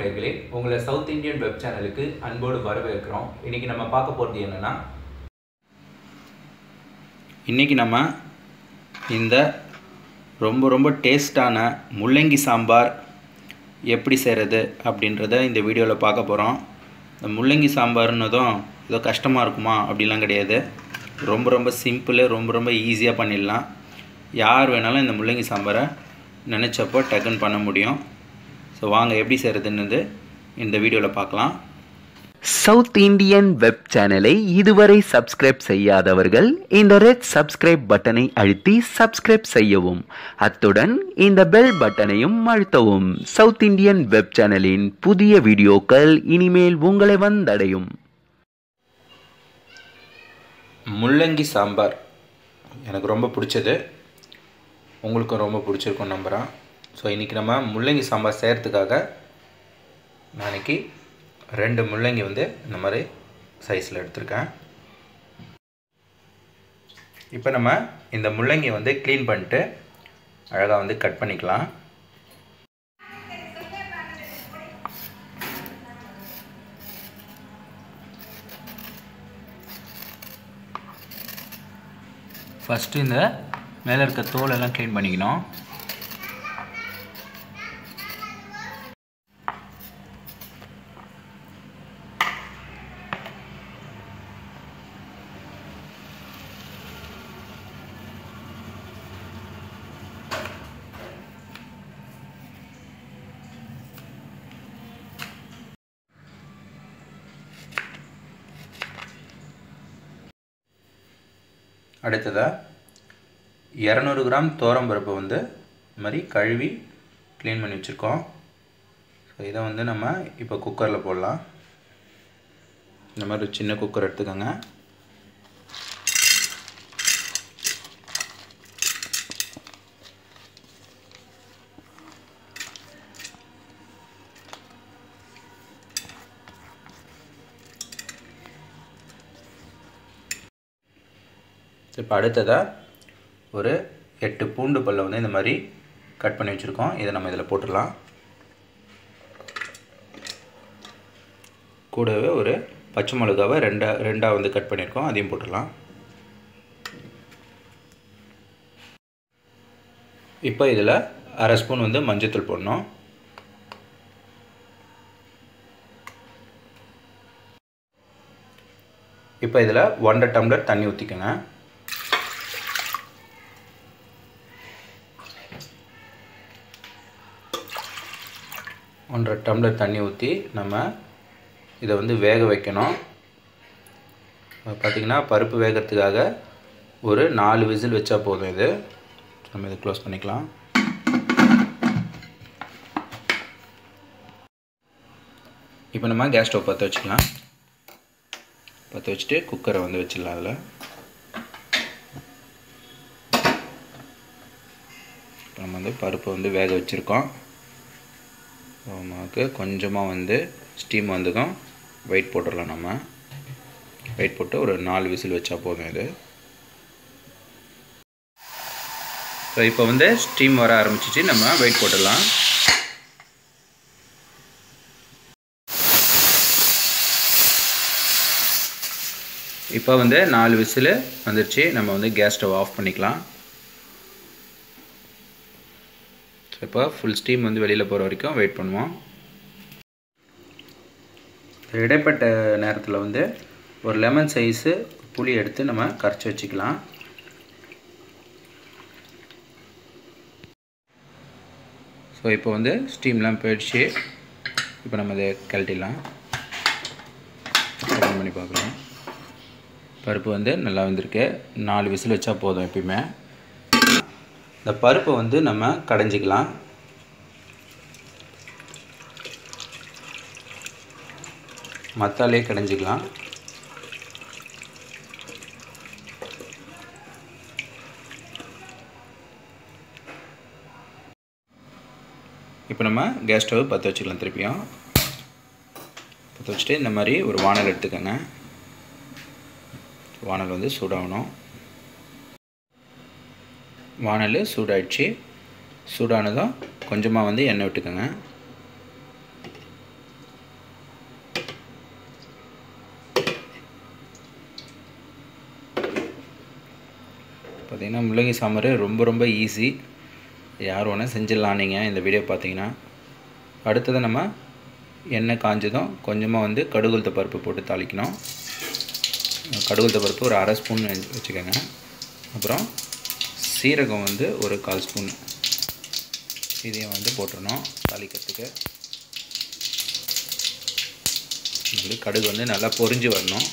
நேர்களே உங்களை south Indian web சேனலுக்கு அன்போடு வரவேற்கிறோம். இன்றைக்கி நம்ம பார்க்க போகிறது என்னென்னா இன்றைக்கி நம்ம இந்த ரொம்ப ரொம்ப டேஸ்டான முள்ளங்கி சாம்பார் எப்படி செய்கிறது அப்படின்றத இந்த வீடியோவில் பார்க்க போகிறோம் இந்த முள்ளங்கி சாம்பார்னதும் ஏதோ கஷ்டமாக இருக்குமா அப்படிலாம் கிடையாது. ரொம்ப ரொம்ப சிம்பிளு ரொம்ப ரொம்ப ஈஸியாக பண்ணிடலாம். யார் வேணாலும் இந்த முள்ளங்கி சாம்பாரை நினச்சப்போ டக்குன்னு பண்ண முடியும். ஸோ வாங்க எப்படி செய்கிறதுன்றது இந்த வீடியோவில் பார்க்கலாம். சவுத் இந்தியன் வெப் சேனலை இதுவரை சப்ஸ்கிரைப் செய்யாதவர்கள் இந்த ரெட் சப்ஸ்கிரைப் பட்டனை அழுத்தி சப்ஸ்கிரைப் செய்யவும். அத்துடன் இந்த பெல் பட்டனையும் அழுத்தவும். சவுத் இந்தியன் வெப் சேனலின் புதிய வீடியோக்கள் இனிமேல் உங்களை வந்தடையும். முள்ளங்கி சாம்பார். எனக்கு ரொம்ப பிடிச்சது. உங்களுக்கும் ரொம்ப பிடிச்சிருக்கும் நம்புகிறேன் ஸோ இன்றைக்கி நம்ம முள்ளங்கி சாம்பார் செய்கிறதுக்காக நான் ரெண்டு முள்ளங்கி வந்து இந்த மாதிரி சைஸில் எடுத்திருக்கேன். இப்போ நம்ம இந்த முள்ளங்கி வந்து க்ளீன் பண்ணிட்டு அழகாக வந்து கட் பண்ணிக்கலாம். ஃபஸ்ட்டு இந்த மேலே இருக்க தோலெல்லாம் க்ளீன் பண்ணிக்கணும். அடுத்ததாக இரநூறு கிராம் பருப்பு வந்து இந்த மாதிரி கழுவி க்ளீன் பண்ணி வச்சுருக்கோம். ஸோ இதை வந்து நம்ம இப்போ குக்கரில் போடலாம். இந்த மாதிரி ஒரு சின்ன குக்கர் எடுத்துக்கோங்க. இப்போ அடுத்ததாக ஒரு எட்டு பூண்டு பல்லை வந்து இந்த மாதிரி கட் பண்ணி வச்சுருக்கோம். இதை நம்ம இதில் போட்டுடலாம். கூடவே ஒரு பச்சை மிளகாவை ரெண்டாக ரெண்டாக வந்து கட் பண்ணியிருக்கோம். அதையும் போட்டுடலாம். இப்போ இதில் அரை ஸ்பூன் வந்து மஞ்சத்தூள் போடணும். இப்போ இதில் ஒன்றரை டம்ளர் தண்ணி ஊற்றிக்கோங்க. ஒன்றரை டம்ளர் தண்ணி ஊற்றி நம்ம இதை வந்து வேக வைக்கணும். பார்த்திங்கன்னா பருப்பு வேகிறதுக்காக ஒரு நாலு விசில் வச்சா போதும் இது. நம்ம இதை க்ளோஸ் பண்ணிக்கலாம். இப்போ நம்ம கேஸ் ஸ்டவ் பற்ற வச்சுக்கலாம். பற்ற வச்சுட்டு குக்கரை வந்து வச்சிடலாம் அதில். இப்போ நம்ம வந்து பருப்பை வந்து வேக வச்சுருக்கோம். ரோமாவுக்கு கொஞ்சமாக வந்து ஸ்டீம் வந்ததும் வெயிட் போட்டுடலாம் நம்ம. வெயிட் போட்டு ஒரு நாலு விசில் வச்சா போதும் இது. ஸோ இப்போ வந்து ஸ்டீம் வர ஆரம்பிச்சிச்சு நம்ம வெயிட் போட்டுடலாம். இப்போ வந்து நாலு விசில் வந்துருச்சு நம்ம வந்து கேஸ் ஸ்டவ் ஆஃப் பண்ணிக்கலாம். இப்போ ஃபுல் ஸ்டீம் வந்து வெளியில் போகிற வரைக்கும் வெயிட் பண்ணுவோம். இடைப்பட்ட நேரத்தில் வந்து ஒரு லெமன் சைஸு புளி எடுத்து நம்ம கரைச்சி வச்சுக்கலாம். ஸோ இப்போ வந்து ஸ்டீம்லாம் போயிடுச்சு. இப்போ நம்ம இதை கழட்டிடலாம். ஓப்பன் பண்ணி பார்க்கலாம். பருப்பு வந்து நல்லா வந்திருக்கு. நாலு விசில் வச்சா போதும் எப்பயுமே. இந்த பருப்பை வந்து நம்ம கடைஞ்சிக்கலாம். மத்தாலே கடைஞ்சிக்கலாம். இப்போ நம்ம கேஸ் ஸ்டவ் பற்ற வச்சுக்கலாம் திருப்பியும். பற்ற வச்சுட்டு இந்த மாதிரி ஒரு வானல் எடுத்துக்கோங்க. வானல் வந்து சூடாகணும். வானல் சூடாயிடுச்சு. சூடானதும் கொஞ்சமாக வந்து எண்ணெய் விட்டுக்கோங்க. பார்த்திங்கன்னா முள்ளங்கி சாம்பார் ரொம்ப ரொம்ப ஈஸி. யார் வேணால் செஞ்சிடலாம் நீங்கள் இந்த வீடியோ பார்த்தீங்கன்னா அடுத்தது நம்ம எண்ணெய் காஞ்சதும் கொஞ்சமாக வந்து கடுகுளுத்த பருப்பு போட்டு தாளிக்கணும். கடுகுளுத்த பருப்பு ஒரு அரை ஸ்பூன் வச்சுக்கோங்க. அப்புறம் சீரகம் வந்து ஒரு கால் ஸ்பூன். இதையும் வந்து போட்டுடணும் தாளிக்கிறதுக்கு. வந்து கடுகு வந்து நல்லா பொரிஞ்சு வரணும்.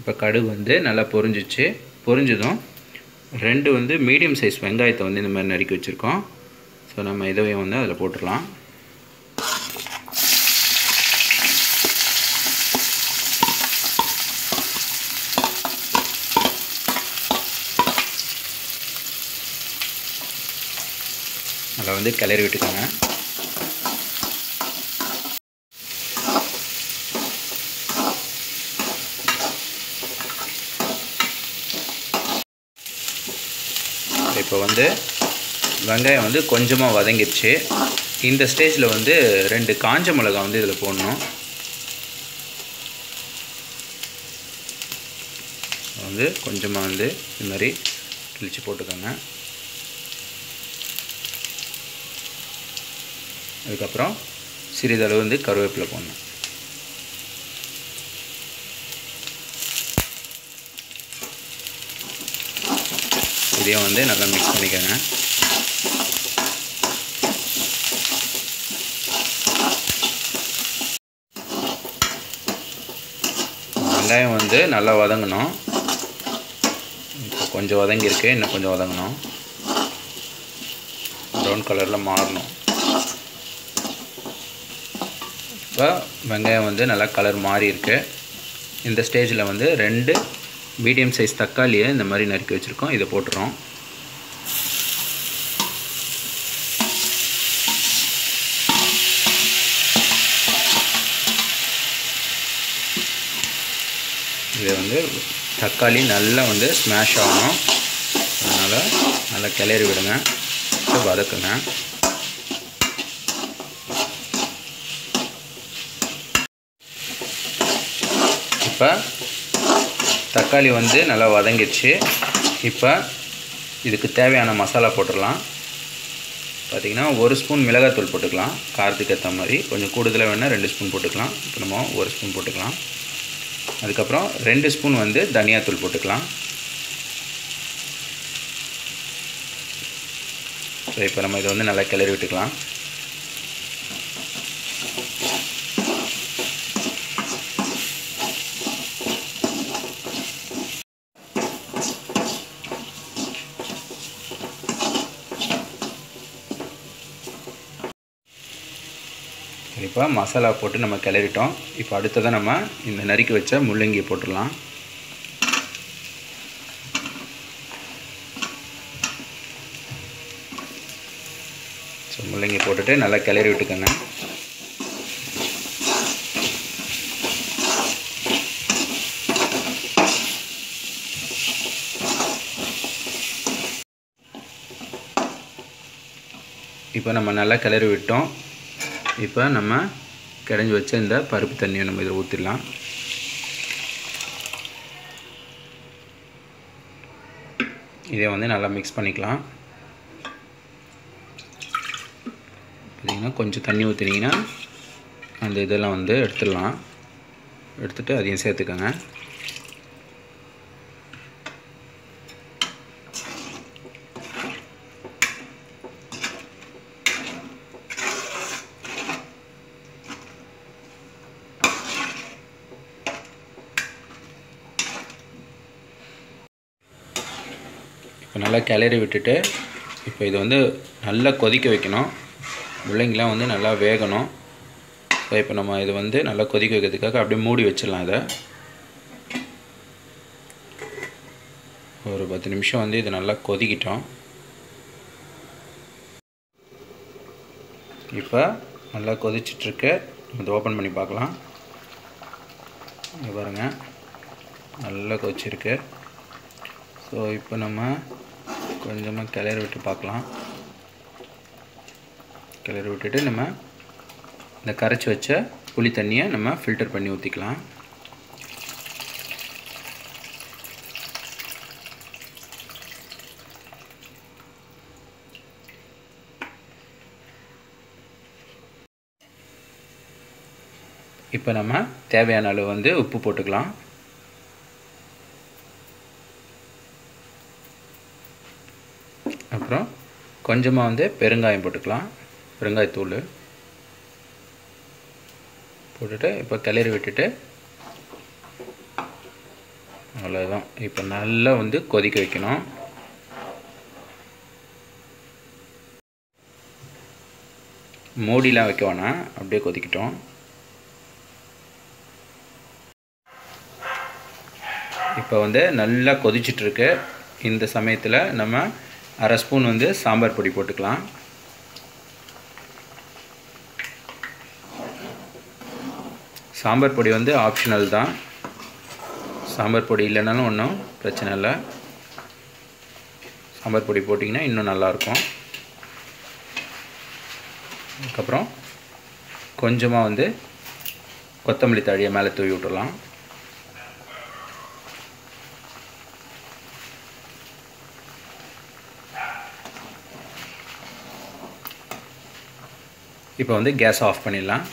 இப்போ கடுகு வந்து நல்லா பொரிஞ்சிச்சு பொரிஞ்சதும் ரெண்டு வந்து மீடியம் சைஸ் வெங்காயத்தை வந்து இந்த மாதிரி நறுக்கி வச்சுருக்கோம். ஸோ நம்ம இதையும் வந்து அதில் போட்டுடலாம். அதில் வந்து கிளறி விட்டுக்கோங்க. இப்போ வந்து வெங்காயம் வந்து கொஞ்சமாக வதங்கிடுச்சு இந்த ஸ்டேஜில் வந்து ரெண்டு காஞ்ச மிளகா வந்து இதில் போடணும். வந்து கொஞ்சமாக வந்து இது மாதிரி கிழிச்சு போட்டுக்கோங்க. அதுக்கப்புறம் சிறிதளவு வந்து கருவேப்பிலை போடணும். இதையும் வந்து நல்லா மிக்ஸ் பண்ணிக்கோங்க. வெங்காயம் வந்து நல்லா வதங்கணும். இப்போ கொஞ்சம் வதங்கியிருக்கு இன்னும் கொஞ்சம் வதங்கணும். ப்ரௌன் கலரில் மாறணும். இப்போ வெங்காயம் வந்து நல்லா கலர் மாறி இருக்கு. இந்த ஸ்டேஜில் வந்து ரெண்டு மீடியம் சைஸ் தக்காளியை இந்த மாதிரி நறுக்கி வச்சுருக்கோம். இதை போட்டுறோம். இதை வந்து தக்காளி நல்லா வந்து ஸ்மாஷ் ஆகணும். அதனால் நல்லா கிளறி விடுங்க. வதக்குங்க. இப்போ தக்காளி வந்து நல்லா வதங்கிடுச்சு. இப்போ இதுக்கு தேவையான மசாலா போட்டுடலாம். பார்த்திங்கன்னா ஒரு ஸ்பூன் மிளகாத்தூள் போட்டுக்கலாம். காரத்துக்கு ஏற்ற மாதிரி. கொஞ்சம் கூடுதலாக வேணால் ரெண்டு ஸ்பூன் போட்டுக்கலாம். இப்போ நம்ம ஒரு ஸ்பூன் போட்டுக்கலாம். அதுக்கப்புறம் ரெண்டு ஸ்பூன் வந்து தனியாத்தூள் போட்டுக்கலாம். ஸோ இப்போ நம்ம இதை வந்து நல்லா கிளறி விட்டுக்கலாம். இப்போ மசாலா போட்டு நம்ம கிளறிட்டோம். இப்போ அடுத்ததாக நம்ம இந்த நறுக்கி வச்ச முள்ளங்கியை போட்டுடலாம். ஸோ முள்ளங்கி போட்டுட்டு நல்லா கிளறி விட்டுக்கோங்க. இப்போ நம்ம நல்லா கிளறி விட்டோம். இப்போ நம்ம கிடஞ்சி வச்ச இந்த பருப்பு தண்ணியை நம்ம இதில் ஊற்றிடலாம் இதை வந்து நல்லா மிக்ஸ் பண்ணிக்கலாம். பார்த்திங்கன்னா கொஞ்சம் தண்ணி ஊற்றினீங்கன்னா அந்த இதெல்லாம் வந்து எடுத்துடலாம். எடுத்துகிட்டு அதையும் சேர்த்துக்கோங்க. இப்போ நல்லா கிளறி விட்டுட்டு இப்போ இது வந்து நல்லா கொதிக்க வைக்கணும். முள்ளங்கிலாம் வந்து நல்லா வேகணும். ஸோ இப்போ நம்ம இது வந்து நல்லா கொதிக்க வைக்கிறதுக்காக அப்படியே மூடி வச்சிடலாம் இதை. ஒரு பத்து நிமிஷம் வந்து இது நல்லா கொதிக்கிட்டோம். இப்போ நல்லா கொதிச்சிட்ருக்கு. இதை ஓப்பன் பண்ணி பார்க்கலாம். இங்கே பாருங்கள் நல்லா கொதிச்சிருக்கு. ஸோ இப்போ நம்ம கொஞ்சமாக கிளறி விட்டு பார்க்கலாம். கிளறி விட்டுட்டு நம்ம இந்த கரைச்சி வச்ச புளி தண்ணியை நம்ம ஃபில்டர் பண்ணி ஊற்றிக்கலாம் இப்போ நம்ம தேவையான அளவு வந்து உப்பு போட்டுக்கலாம். அப்புறம் கொஞ்சமாக வந்து பெருங்காயம் போட்டுக்கலாம். பெருங்காயத்தூள் போட்டுட்டு இப்போ கிளறி விட்டுட்டு அவ்வளோதான் இப்போ நல்லா வந்து கொதிக்க வைக்கணும். மூடிலாம் வைக்க வேணாம். அப்படியே கொதிக்கிட்டோம். இப்போ வந்து நல்லா கொதிச்சிட்ருக்கு இந்த சமயத்தில் நம்ம அரை ஸ்பூன் வந்து சாம்பார் பொடி போட்டுக்கலாம். சாம்பார் பொடி வந்து ஆப்ஷனல் தான். சாம்பார் பொடி இல்லைனாலும் ஒன்றும் பிரச்சனை இல்லை. சாம்பார் பொடி போட்டிங்கன்னா இன்னும் நல்லாயிருக்கும். அதுக்கப்புறம் கொஞ்சமாக வந்து கொத்தமல்லி தழியை மேலே தூவி விட்டுடலாம். இப்போ வந்து கேஸ் ஆஃப் பண்ணிடலாம்.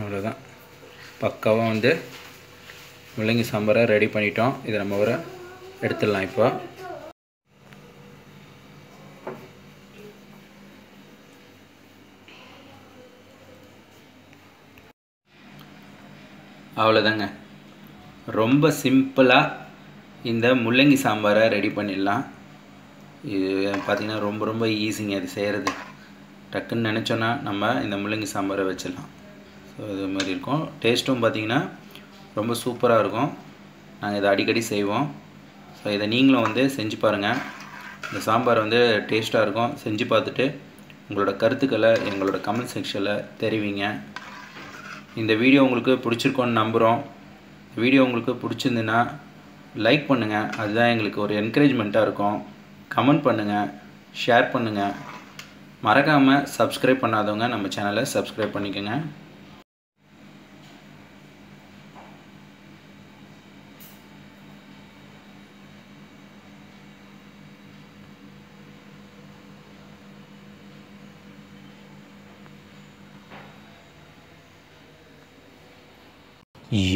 அவ்வளோதான் பக்காவாக வந்து முள்ளங்கி சாம்பாரை ரெடி பண்ணிட்டோம். இதை நம்ம ஒரு எடுத்துடலாம் இப்போ. அவ்வளோதாங்க ரொம்ப சிம்பிளாக இந்த முள்ளங்கி சாம்பாரை ரெடி பண்ணிடலாம். இது பார்த்திங்கன்னா ரொம்ப ரொம்ப ஈஸிங்க அது செய்கிறது டக்குன்னு நினச்சோன்னா நம்ம இந்த முள்ளங்கி சாம்பாரை வச்சிடலாம். ஸோ இது மாதிரி இருக்கும். டேஸ்ட்டும் பார்த்திங்கன்னா ரொம்ப சூப்பராக இருக்கும். நாங்கள் இதை அடிக்கடி செய்வோம். ஸோ இதை நீங்களும் வந்து செஞ்சு பாருங்கள் இந்த சாம்பார் வந்து டேஸ்ட்டாக இருக்கும். செஞ்சு பார்த்துட்டு உங்களோட கருத்துக்களை எங்களோட கமெண்ட் செக்ஷனில் தெரிவிங்க. இந்த வீடியோ உங்களுக்கு பிடிச்சிருக்கோன்னு நம்புகிறோம் வீடியோ உங்களுக்கு பிடிச்சிருந்துன்னா லைக் பண்ணுங்கள் அதுதான் எங்களுக்கு ஒரு என்கரேஜ்மெண்ட்டாக இருக்கும். கமெண்ட் பண்ணுங்கள் ஷேர் பண்ணுங்கள் மறக்காமல் சப்ஸ்கிரைப் பண்ணாதவங்க நம்ம சேனலை சப்ஸ்கிரைப் பண்ணிக்கோங்க.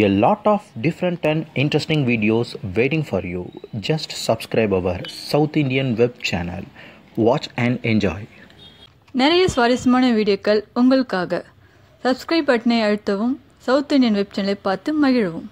A lot of different and interesting videos waiting for you. Just subscribe our South Indian web channel. Watch and enjoy. நிறைய சுவாரஸ்யமான வீடியோக்கள் உங்களுக்காக சப்ஸ்கிரைப் பட்டனை அழுத்தவும் சவுத் இந்தியன் வெப் சேனலை பார்த்து மகிழவும்